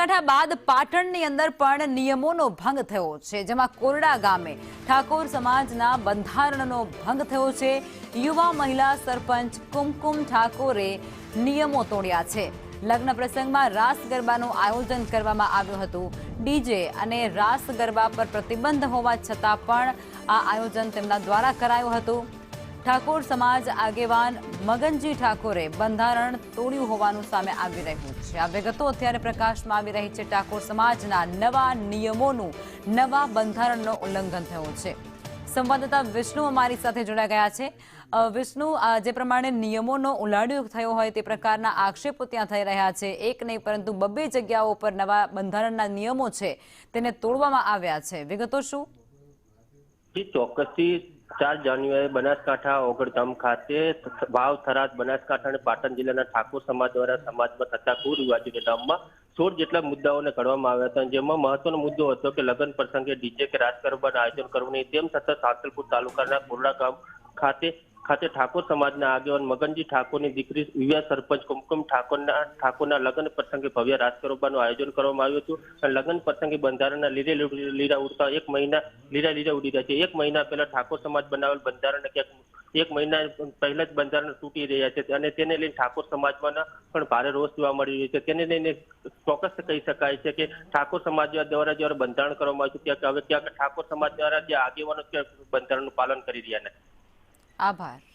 બનાસકાંઠા બાદ પાટણની અંદર પણ નિયમોનો ભંગ થયો છે, જેમાં કોરડા ગામે ઠાકોર સમાજના બંધારણનો ભંગ થયો છે. યુવા મહિલા સરપંચ કુમકુમ ઠાકોરે નિયમો તોડ્યા છે. લગ્ન પ્રસંગમાં રાસ ગરબાનું આયોજન કરવામાં આવ્યું હતું. ડીજે અને રાસ ગરબા પર પ્રતિબંધ હોવા છતાં પણ આ આયોજન તેમના દ્વારા કરાયું હતું. ઠાકોર સમાજ આગેવાન મગનજી ઠાકોરે બંધારણ તોડ્યું હોવાનું સામે આવી રહ્યું છે. આ વિગતો અત્યારે પ્રકાશમાં આવી રહી છે. ઠાકોર સમાજના નવા નિયમોનું નવા બંધારણનું ઉલ્લંઘન થયું છે. સંવાદદાતા વિષ્ણુ અમારી સાથે જોડાઈ ગયા છે. વિષ્ણુ જે પ્રમાણે નિયમોનો ઉલાડ્યો થયો હોય તે પ્રકારના આક્ષેપો ત્યાં થઈ રહ્યા છે. એક નહીં, પરંતુ બબ્બે જગ્યાઓ પર નવા બંધારણના નિયમો છે, તેને તોડવામાં આવ્યા છે. વિગતો શું? ચોક્કસથી ચાર જાન્યુઆરી બનાસકાંઠા ઓગળધામ ખાતે વાવ થરાદ બનાસકાંઠા અને પાટણ જિલ્લાના ઠાકોર સમાજ દ્વારા સમાજમાં થતા કુરિવાજોને નામમાં સોળ જેટલા મુદ્દાઓને ઘડવામાં આવ્યા હતા. જેમાં મહત્વનો મુદ્દો હતો કે લગ્ન પ્રસંગે ડીજે કે રાજ આયોજન કરવું નહીં. તેમ છતાં સાંતલપુર તાલુકાના કોરડા ગામ ખાતે ખાતે ઠાકોર સમાજના આગેવાન મગનજી ઠાકોરની દીકરી યુવા સરપંચ કુમકુમ ઠાકોરના ઠાકોરના લગ્ન પ્રસંગે ભવ્ય રાજગરબાનું આયોજન કરવામાં આવ્યું હતું. અને લગ્ન પ્રસંગે બંધારણના લીરે લીરા ઉડતા એક મહિના લીરા લીરા ઉડી રહ્યા છે. એક મહિના પહેલા ઠાકોર સમાજ બનાવેલ બંધારણ ક્યાંક એક મહિના પહેલા જ બંધારણ તૂટી રહ્યા છે અને તેને લઈને ઠાકોર સમાજમાં પણ ભારે રોષ જોવા મળી રહ્યો છે. તેને લઈને ચોક્કસ કહી શકાય છે કે ઠાકોર સમાજ દ્વારા જ્યારે બંધારણ કરવામાં આવ્યું ત્યાં હવે ક્યાંક ઠાકોર સમાજ દ્વારા જે આગેવાનો બંધારણનું પાલન કરી રહ્યા નથી આભાર.